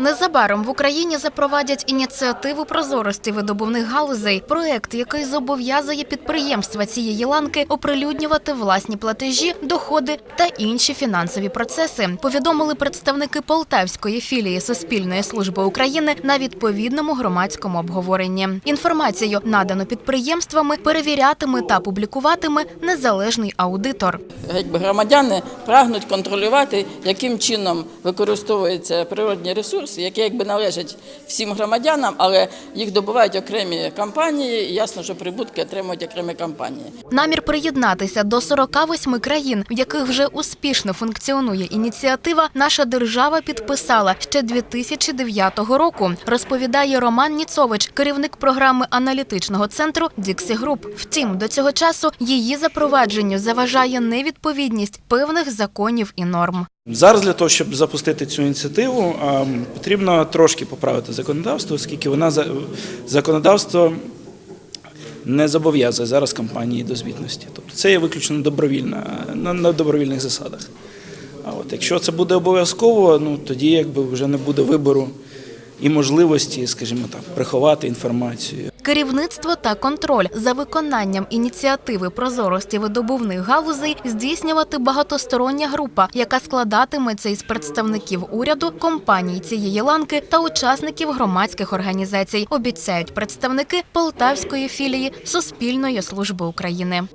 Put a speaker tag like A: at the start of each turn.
A: Незабаром в Україні запровадять ініціативу прозорості видобувних галузей. Проект, який зобов'язує підприємства цієї ланки оприлюднювати власні платежі, доходи та інші фінансові процеси. Повідомили представники Полтавської філії Суспільної служби України на відповідному громадському обговоренні. Інформацію надану підприємствами перевірятиме та публікуватиме незалежний аудитор.
B: Якби громадяни прагнуть контролювати, яким чином використовуються природні ресурси, які якби належать всім громадянам, але їх добувають окремі компанії. і Ясно, що прибутки отримують окремі компанії.
A: Намір приєднатися до 48 країн, в яких вже успішно функціонує ініціатива, наша держава підписала ще 2009 року. Розповідає Роман Ніцович, керівник програми аналітичного центру Діксі Груп. Втім, до цього часу її запровадженню заважає невідповідність певних законів і норм.
C: Зараз для того, щоб запустити цю ініціативу, потрібно трошки поправити законодавство, оскільки вона за- законодавство не зобов'язує зараз компанії до звітності. Тобто це є виключно добровільна на, на добровільних засадах. А от якщо це буде обов'язково, ну тоді якби вже не буде вибору і можливості, скажімо так, приховати інформацію.
A: Керівництво та контроль за виконанням ініціативи прозорості видобувних галузей здійснювати багатостороння група, яка складатиметься із представників уряду, компаній цієї ланки та учасників громадських організацій. Обіцяють представники Полтавської філії Суспільної служби України.